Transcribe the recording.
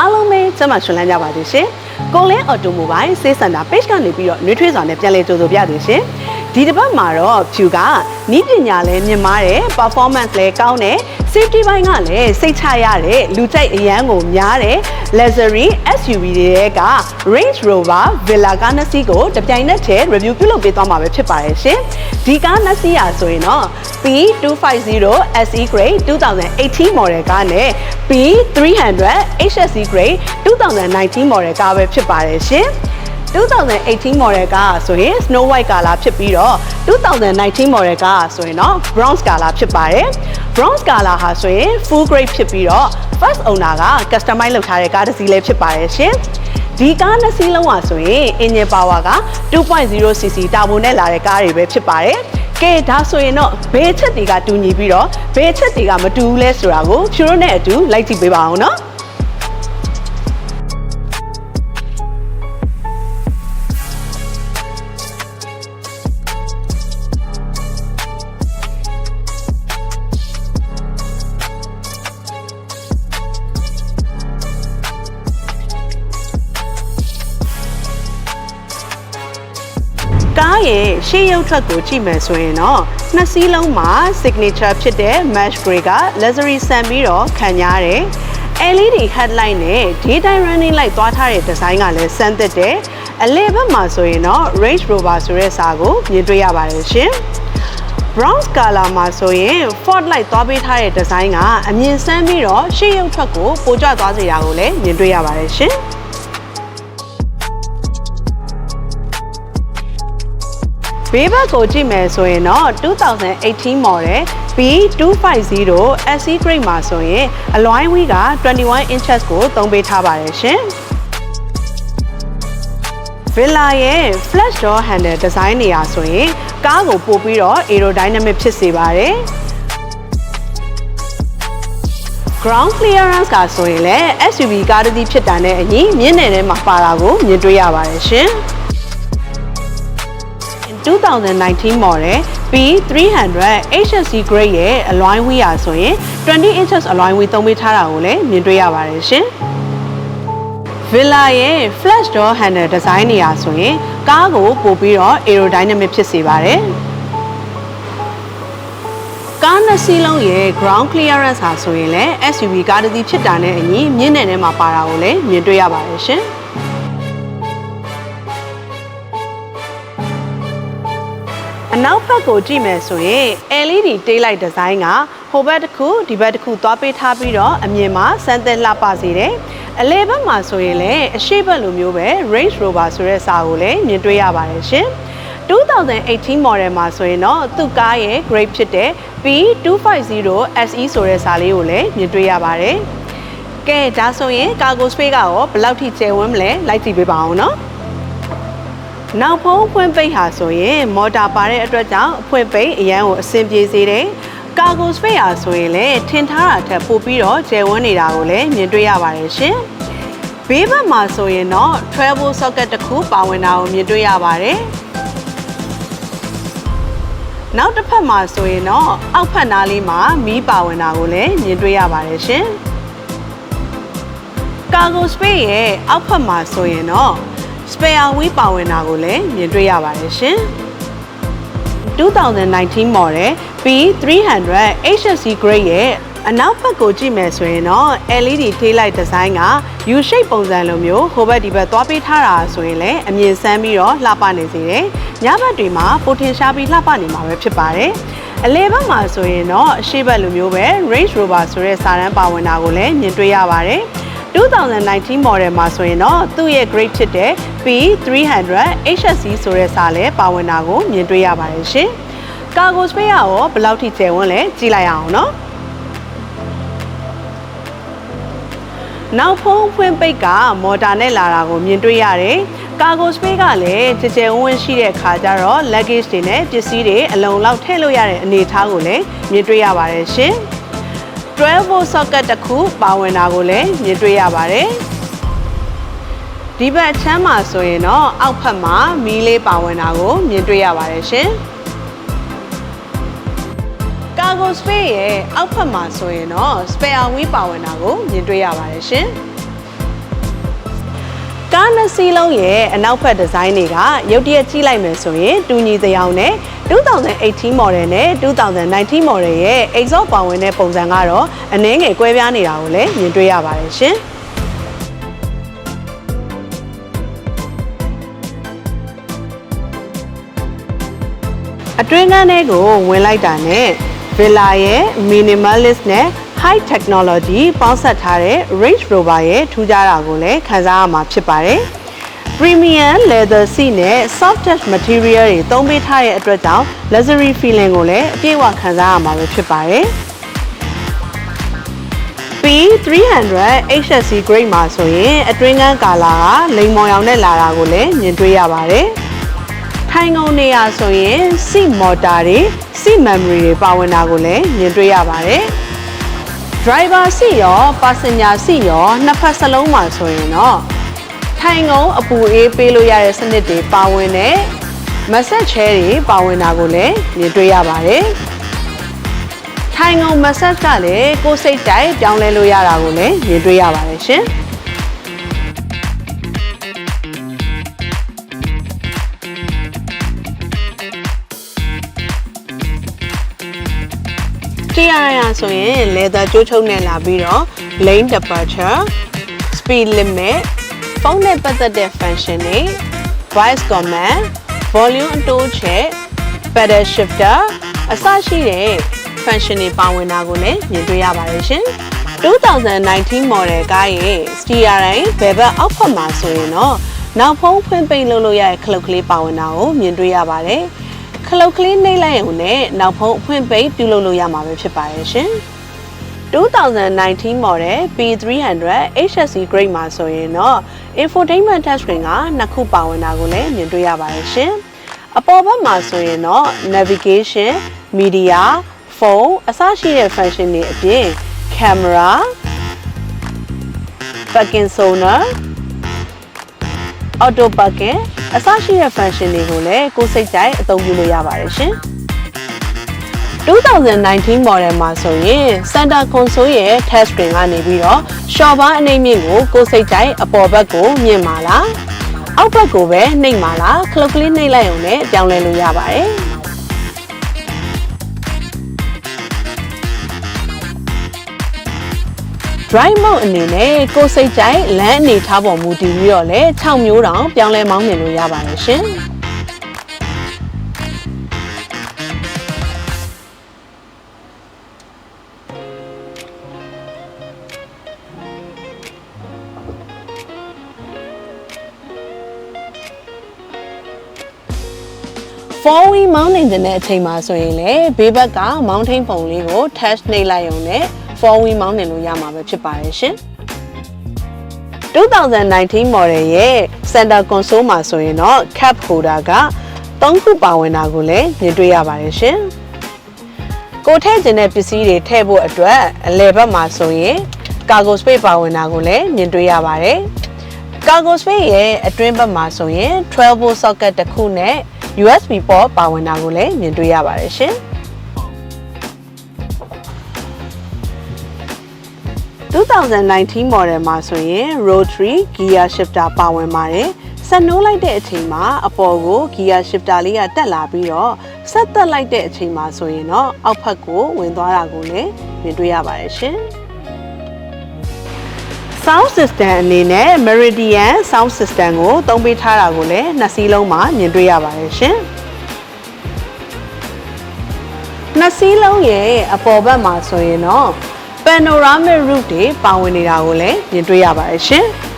အားလုံးပဲကျမရှင်လန်းကြပါသေးရှင်ကိုလင်းအော်တိုမိုဘိုင်းစေးစင်တာ page ကနေပြီးတော့နှွေးထွေးစွာနဲ့ပြန်လည်ကြိုဆိုပြသေးရှင်ဒီတစ်ပတ်မှာတော့ဖြူကနီးပညာလည်းမြင့်မားတယ် performance လည်းကောင်းတယ် safety ဘိုင်းကလည်းစိတ်ချရတယ်လူကြိုက်အရန်ကိုများတယ် luxury SUV တွေက Range Rover Villa ကားနှစ်စီးကိုတပြိုင်နက်တည်း review ပြုလုပ်ပေးသွားမှာပဲဖြစ်ပါတယ်ရှင်ဒီကားနှစ်စီးရာဆိုရင်တော့ P250 SE Grade 2018 model ကားနဲ့ P300 HSE Grade 2019 model ကားပဲဖြစ်ပါတယ်ရှင်2018 model ကဆိုရင် Snow White color ဖြစ်ပြီးတော့2019 model ကဆိုရင်တော့ Bronze color ဖြစ်ပါတယ် Bronze color ဟာဆိုရင် full grade ဖြစ်ပြီးတော့ first owner က customize လုပ်ထားတဲ့ကားတစ်စီးလေးဖြစ်ပါတယ်ရှင်ဒီကားနှစ်စီးလုံးပါဆိုရင် engine power က 2.0cc တာဘိုနဲ့လာတဲ့ကားတွေပဲဖြစ်ပါတယ်ကဲဒါဆိုရင်တော့ဘယ်ချက်တွေကတူညီပြီးတော့ဘယ်ချက်တွေကမတူဘူးလဲဆိုတာကိုဖြူရိုးနဲ့အတူလိုက်ကြည့်ပေးပါအောင်နော် ရဲ့ရှေ့ရုပ်ထွက်ကိုကြည့်မယ်ဆိုရင်တော့နှစ်စီးလုံးမှာ signature ဖြစ်တဲ့ mesh gray က luxury ဆန်ပြီးတော့ခံရတယ်။ LED headlight နဲ့ daytime running light သွားထားတဲ့ဒီဇိုင်းကလည်းစမ်းသစ်တယ်။အလဲဘက်မှာဆိုရင်တော့ Range Rover ဆိုတဲ့စာကိုမြင်တွေ့ရပါတယ်ရှင်။ bronze color မှာဆိုရင် Ford light သွားပေးထားတဲ့ဒီဇိုင်းကအမြင်ဆန်းပြီးတော့ရှေ့ရုပ်ထွက်ကိုပိုကျသွားစေတာကိုလည်းမြင်တွေ့ရပါတယ်ရှင်။ ဘေးဘက်ကိုကြည့်မယ်ဆိုရင်တော့2018 model B250 SE grade မှာဆိုရင်အလွိုင်းဝီးက21 inches ကိုသုံးပေးထားပါတယ်ရှင်။ Villa ရဲ့ flash door handle design နေရာဆိုရင်ကားကိုပို့ပြီးတော့ aerodynamic ဖြစ်စေပါတယ်။ ground clearance ကဆိုရင်လည်း SUV ကားတစ်စီးဖြစ်တာနဲ့အညီမြင့်နယ်ထဲမှာပါတာကိုမြင်တွေ့ရပါတယ်ရှင်။ 2019 model P300 HSC grade ရဲ့အလွိုင်းဝီးရာဆိုရင်20 inches အလွိုင်းဝီးသုံးပေးထားတာကိုလည်းမြင်တွေ့ရပါတယ်ရှင်။ Villa ရဲ့ flash door handle design နေရာဆိုရင်ကားကိုပို့ပြီးတော့ aerodynamic ဖြစ်စေပါတယ်။ကားနှစ်စီးလုံးရဲ့ ground clearance ဟာဆိုရင်လည်း SUV ကားတစ်စီးဖြစ်တာနဲ့အညီမြင့်နယ်ထဲမှာပါတာကိုလည်းမြင်တွေ့ရပါတယ်ရှင်။ အနောက်ဘက်ကိုကြည့်မယ်ဆိုရင် LED tail light design ကဟိုဘက်တစ်ခုဒီဘက်တစ်ခုသွားပေးထားပြီးတော့အမြင်မှာစမ်းသပ်လှပစေတယ်။အလဲဘက်မှာဆိုရင်လည်းအရှိဘက်လိုမျိုးပဲ Range Rover ဆိုတဲ့စာကိုလည်းမြင်တွေ့ရပါတယ်ရှင်။2018 model မှာဆိုရင်တော့သူ့ကားရဲ့ grade ဖြစ်တဲ့ P250 SE ဆိုတဲ့စာလေးကိုလည်းမြင်တွေ့ရပါတယ်။ကဲဒါဆိုရင် cargo space ကရောဘယ်လောက်ထိကျယ်ဝန်းမလဲလိုက်ကြည့်ပေးပါအောင်နော်။ နောက်ဖုံးဖွင့်ပိတ်ဟာဆိုရင်မော်တာပါတဲ့အတွက်ကြောင့်အဖွင့်ပိတ်အရန်ကိုအဆင်ပြေစေတယ်။ကာဂိုစပိတ်ဟာဆိုရင်လည်းထင်ထားတာထက်ပိုပြီးတော့ကျယ်ဝန်းနေတာကိုလည်းမြင်တွေ့ရပါတယ်ရှင်။ဘေးဘက်မှာဆိုရင်တော့ travel socket တစ်ခုပါဝင်တာကိုမြင်တွေ့ရပါတယ်။နောက်တစ်ဖက်မှာဆိုရင်တော့အောက်ဖက်နားလေးမှာမီးပါဝင်တာကိုလည်းမြင်တွေ့ရပါတယ်ရှင်။ကာဂိုစပိတ်ရဲ့အောက်ဖက်မှာဆိုရင်တော့ spare wheel ပါဝင်တာကိုလည်းမြင်တွေ့ရပါတယ်ရှင်။2019 model P300 HSC grade ရဲ့အနောက်ဘက်ကိုကြည့်မယ်ဆိုရင်တော့ LED tail light design က U shape ပုံစံလိုမျိုးဟိုဘက်ဒီဘက်သွားပေးထားတာဆိုရင်လည်းအမြင်ဆန်းပြီးတော့လှပနေစေတယ်။ညဘက်တွေမှာပိုထင်ရှားပြီးလှပနေမှာပဲဖြစ်ပါတယ်။အလဲဘက်မှာဆိုရင်တော့အရှိဘက်လိုမျိုးပဲ Range Rover ဆိုတဲ့စာတန်းပါဝင်တာကိုလည်းမြင်တွေ့ရပါတယ်။2019 model မှာဆိုရင်တော့သူ့ရဲ့ grade ဖြစ်တဲ့ P300 HSC ဆိုတဲ့စာလဲပါဝင်တာကိုမြင်တွေ့ရပါတယ်ရှင်။ Cargo space ရောဘယ်လောက်ထိကျယ်ဝန်းလဲကြည့်လိုက်အောင်နော်။နောက်ဖုံးဖွင့်ပိတ်ကမော်တာနဲ့လာတာကိုမြင်တွေ့ရတယ်။ Cargo space ကလည်းကြကြဝန်းရှိတဲ့ခါကျတော့ luggage တွေနဲ့ပစ္စည်းတွေအလုံးလောက်ထည့်လို့ရတဲ့အနေအထားကိုလည်းမြင်တွေ့ရပါတယ်ရှင်။12 volt socket တစ်ခုပါဝင်တာကိုလည်းမြင်တွေ့ရပါတယ် ဒီဘက်ချမ်းမှာဆိုရင်တော့အောက်ဖက်မှာမီးလေးပါဝင်တာကိုမြင်တွေ့ရပါတယ်ရှင်ကာဂိုစပေးရဲ့အောက်ဖက်မှာဆိုရင်တော့ spare wheel ပါဝင်တာကိုမြင်တွေ့ရပါတယ်ရှင်ကားနှစ်စီးလုံးရဲ့အနောက်ဘက်ဒီဇိုင်းတွေကရုတ်တရက်ကြည့်လိုက်မယ်ဆိုရင်တူညီသယောင်နဲ့2018 model နဲ့2019 model ရဲ့ exhaust ပါဝင်တဲ့ပုံစံကတော့အနည်းငယ်ကွဲပြားနေတာကိုလည်းမြင်တွေ့ရပါတယ်ရှင်။ အတွင်းကန်းထဲကိုဝင်လိုက်တာနဲ့ Villa ရဲ့ minimalist နဲ့ high technology ပေါင်းစပ်ထားတဲ့ Range Rover ရဲ့ထူးခြားတာကိုလည်းခန်းစားရမှာဖြစ်ပါတယ်။ Premium leather seat နဲ့ soft touch material တွေသုံးပေးထားတဲ့အတွက်ကြောင့် luxury feeling ကိုလည်းအပြည့်အဝခံစားရမှာပဲဖြစ်ပါတယ်။ P300 HSC grade မှာဆိုရင်အတွင်းကန်းကာလာကလိမ်မော်ရောင်နဲ့လာတာကိုလည်းမြင်တွေ့ရပါတယ်။ ထိုင်ကုန်နေရာဆိုရင် seat motor တွေ seat memory တွေပါဝင်တာကိုလည်းမြင်တွေ့ရပါတယ်။ driver seat ရော passenger seat ရောနှစ်ဖက်စလုံးမှာဆိုရင်တော့ထိုင်ကုန်အပူအေးပေးလို့ရတဲ့စနစ်တွေပါဝင်တဲ့ massage chair တွေပါဝင်တာကိုလည်းမြင်တွေ့ရပါတယ်။ထိုင်ကုန် massage ကလည်းကိုယ်စိတ်တိုက်ပြောင်းလဲလို့ရတာကိုလည်းမြင်တွေ့ရပါတယ်ရှင်။ TRI ဆိုရင် leather ကြိုးချုပ်နဲ့လာပြီးတော့ lane departure speed limit ဖုန်းနဲ့ပတ်သက်တဲ့ function တွေ voice command volume အတိုးချက် pedal shifter အစရှိတဲ့ function တွေပါဝင်တာကိုလည်းမြင်တွေ့ရပါတယ်ရှင်2019 model ကားရဲ့ steering ဘယ်ဘက်အောက်ဖက်မှာဆိုရင်တော့နောက်ဖုံးဖွင့်ပိတ်လုပ်လို့ရတဲ့ခလုတ်ကလေးပါဝင်တာကိုမြင်တွေ့ရပါတယ် ခလုတ်ကလေးနှိပ်လိုက်ရုံနဲ့နောက်ဖုံးအဖွင့်ပိတ်ပြုလုပ်လို့ရမှာပဲဖြစ်ပါတယ်ရှင်2019 model P300 HSC grade မှာဆိုရင်တော့ infotainment touchscreen ကနှစ်ခုပါဝင်တာကိုလည်းမြင်တွေ့ရပါတယ်ရှင်။အပေါ်ဘက်မှာဆိုရင်တော့ navigation, media, phone အစရှိတဲ့ function တွေအပြင် camera, parking sonar, auto parking အစရှိတဲ့ function တွေကိုလည်းကိုယ်စိတ်ကြိုက်အသုံးပြုလို့ရပါတယ်ရှင်။2019 model မှာဆိုရင် Center Console ရဲ့ touch screen ကနေပြီးတော့ short bar အနေမြင့်ကိုကိုယ်စိတ်တိုင်းအပေါ်ဘက်ကိုမြင့်ပါလားအောက်ဘက်ကိုပဲနှိပ်ပါလားခလုတ်ကလေးနှိပ်လိုက်အောင်လည်းပြောင်းလဲလို့ရပါတယ် drive mode အနေနဲ့ကိုယ်စိတ်ကြိုက်လမ်းအနေထားပေါ်မူတည်ပြီးတော့လည်း6မျိုးတောင်ပြောင်းလဲမောင်းမြင်လို့ရပါတယ်ရှင်။ four wheel မောင်းနေတဲ့အချိန်မှာဆိုရင်လေဘေးဘက်ကမောင်းထိန်ပုံလေးကို touch နှိပ်လိုက်ရုံနဲ့ four wheel မောင်းနေလို့ရမှာပဲဖြစ်ပါတယ်ရှင်2019 model ရဲ့ center console မှာဆိုရင်တော့ cap holder က3ခုပါဝင်တာကိုလည်းမြင်တွေ့ရပါတယ်ရှင်ကိုထည့်ခြင်းတဲ့ပစ္စည်းတွေထည့်ဖို့အတွက်အလယ်ဘက်မှာဆိုရင် cargo space ပါဝင်တာကိုလည်းမြင်တွေ့ရပါတယ် cargo space ရဲ့အတွင်းဘက်မှာဆိုရင်12 volt socket တစ်ခုနဲ့ USB port ပါဝင်တာကိုလည်းမြင်တွေ့ရပါတယ်ရှင် 2019 model မှာဆိုရင် rotary gear shifter ပါဝင်ပါတယ်ဆက်နိုးလိုက်တဲ့အချိန်မှာအပေါ်ကို gear shifter လေးကတက်လာပြီးတော့ဆက်သက်လိုက်တဲ့အချိန်မှာဆိုရင်တော့အောက်ဖက်ကိုဝင်သွားတာကိုလည်းမြင်တွေ့ရပါတယ်ရှင် sound system အနေနဲ့ Meridian sound system ကိုသုံးပေးထားတာကိုလည်းနှစ်စီးလုံးမှာမြင်တွေ့ရပါတယ်ရှင်။နှစ်စီးလုံးရဲ့အပေါ်ဘက်မှာဆိုရင်တော့ panoramic roof တွေပါဝင်နေတာကိုလည်းမြင်တွေ့ရပါတယ်ရှင်။